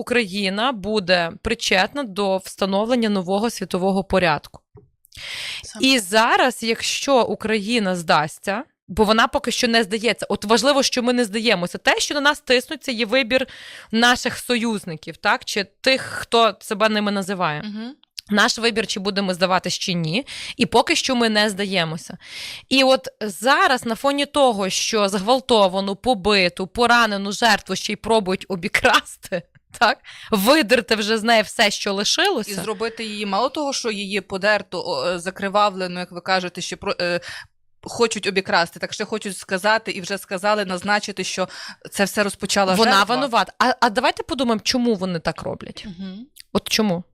Україна буде причетна до встановлення нового світового порядку. І зараз, якщо Україна здасться, бо вона поки що не здається, от важливо, що ми не здаємося. Те, що на нас тиснуть, це є вибір наших союзників, так чи тих, хто себе ними називає. Угу. Наш вибір, чи будемо здаватись чи ні, і поки що ми не здаємося. І от зараз, на фоні того, що зґвалтовану, побиту, поранену жертву ще й пробують обікрасти, так видерти вже з неї все, що лишилося. І зробити її мало того, що її подерто е, закривавлену, як ви кажете, що про. Е, Хочуть обікрасти, так ще хочуть сказати і вже сказали назначити, що це все розпочала Вона винувата. А, а давайте подумаємо, чому вони так роблять? Угу. От чому?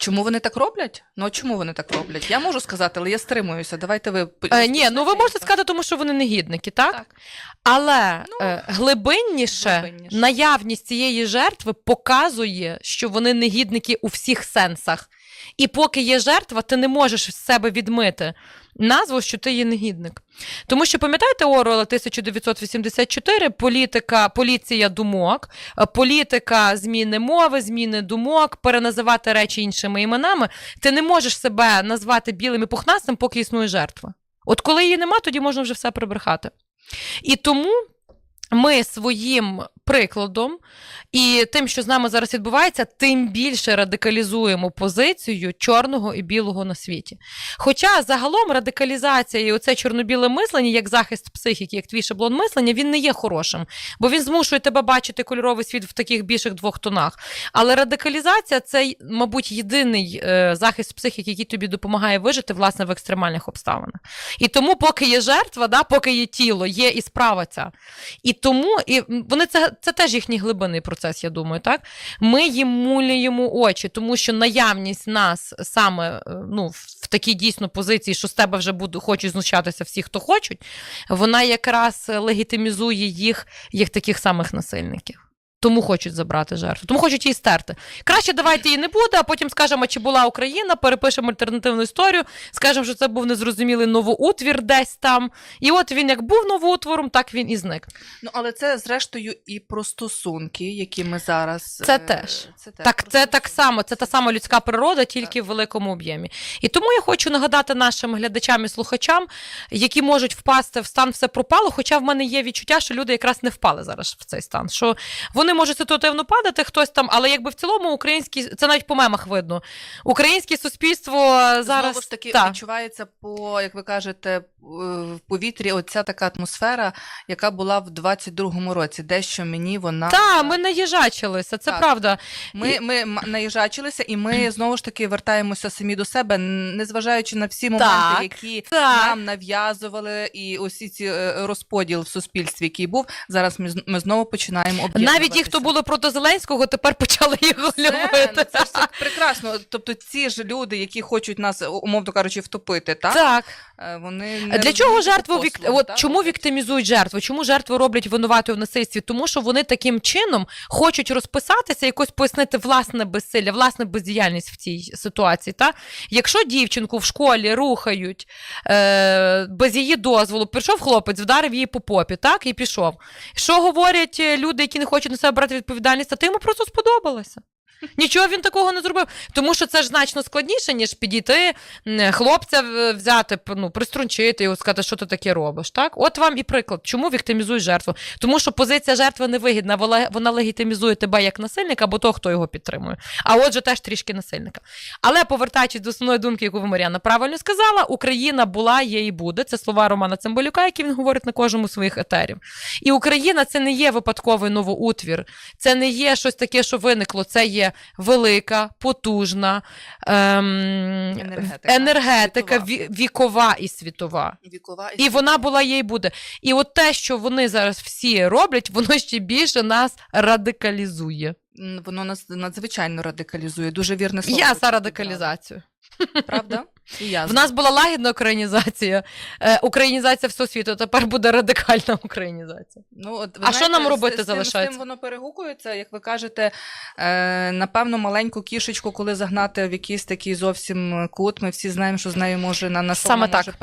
Чому вони так роблять? Ну чому вони так роблять? Я можу сказати, але я стримуюся. Давайте ви Е, ні, ну ви можете сказати, тому що вони негідники, так? Так. Але Ну, е, глибинніше, глибинніше. наявність цієї жертви показує, що вони негідники у всіх сенсах. І поки є жертва, ти не можеш з себе відмити назву, що ти є негідник. Тому що пам'ятаєте Оруела 1984, політика, поліція думок, е, політика зміни мови, зміни думок, переназивати речі іншими іменами. Ти не можеш себе назвати білим і пухнастим, поки існує жертва. От коли її нема, тоді можна вже все прибрехати. І тому ми своїм прикладом і тим, що з нами зараз відбувається, тим більше радикалізуємо позицію чорного і білого на світі. Хоча загалом радикалізація і оце чорно-біле мислення, як захист психіки, як твій шаблон мислення, він не є хорошим, бо він змушує тебе бачити кольоровий світ в таких більших двох тонах. Але радикалізація це, мабуть, єдиний е, захист психіки, який тобі допомагає вижити власне в екстремальних обставинах. І тому, поки є жертва, да, поки є тіло, є і справа ця. І тому і вони це, це теж їхній глибинний процес, я думаю, так? Ми їм муляємо очі, тому що наявність нас саме е, ну, в такій дійсно позиції, що з тебе вже будуть хочуть знущатися всі, хто хочуть, вона якраз легітимізує їх як таких самих насильників. Тому хочуть забрати жертву, тому хочуть її стерти. Краще давайте її не буде, а потім скажемо, чи була Україна, перепишемо альтернативну історію, скажемо, що це був незрозумілий новоутвір десь там. І от він як був новоутвором, так він і зник. Ну але це зрештою і про стосунки, які ми зараз Це е, теж. Це теж Так, це так само, це та сама людська природа, тільки в великому об'ємі. І тому я хочу нагадати нашим глядачам і слухачам, які можуть впасти в стан все пропало. Хоча в мене є відчуття, що люди якраз не впали зараз в цей стан. Що вони можуть ситуативно падати, хтось там, але якби в цілому український, це навіть по мемах видно. Українське суспільство зараз Знову ж таки та. відчувається по, як ви кажете, е, в повітрі оця така атмосфера, яка була в 22-му році. Дещо мені вона Та, ми наїжачилися, це Так. правда. Ми, ми наїжачилися, і ми знову ж таки вертаємося самі до себе, незважаючи на всі моменти, Так. які Так. нам нав'язували, і усі ці е, розподіл в суспільстві, який був. Зараз ми, ми знову починаємо об'єднуватися. Навіть ті, хто були проти Зеленського, тепер почали його любити. ну, це ж так прекрасно. Тобто ці ж люди, які хочуть нас, умовно кажучи, втопити, так? так. Е, Вони не Для чого жертву послуг, вік... От так? чому віктимізують жертву? Чому жертву роблять винуватою в насильстві? Тому що вони таким чином хочуть розписатися, якось пояснити власне безсилля, власне бездіяльність в цій ситуації. Та? Якщо дівчинку в школі рухають е, без її дозволу, прийшов хлопець, вдарив її по попі, так і пішов. Що говорять е, люди, які не хочуть на себе брати відповідальність? А ти йому просто сподобалося. Нічого він такого не зробив, тому що це ж значно складніше, ніж підійти хлопця взяти, ну, приструнчити його, сказати, що ти таке робиш. Так? От вам і приклад, чому віктимізують жертву. Тому що позиція жертви невигідна, вона, легітимізує тебе як насильника або того, хто його підтримує. А отже, теж трішки насильника. Але повертаючись до основної думки, яку ви Мар'яна правильно сказала, Україна була, є і буде. Це слова Романа Цимбалюка, які він говорить на кожному своїх етерів. І Україна це не є випадковий новоутвір, це не є щось таке, що виникло. Це є велика, потужна ем, Енергетика. енергетика Світова. вікова і світова. Вікова І вона була є і буде. І от те, що вони зараз всі роблять, воно ще більше нас радикалізує. Воно нас надзвичайно радикалізує. Дуже вірне слово. Я за радикалізацію. Правда? Я В нас була лагідна українізація, е, українізація всього світу. Тепер буде радикальна українізація. Ну, от, ви А що нам робити з, З залишається? тим воно перегукується, як ви кажете, е, напевно, маленьку кішечку, коли загнати в якийсь такий зовсім кут, ми всі знаємо, що з нею може на, нас Саме так.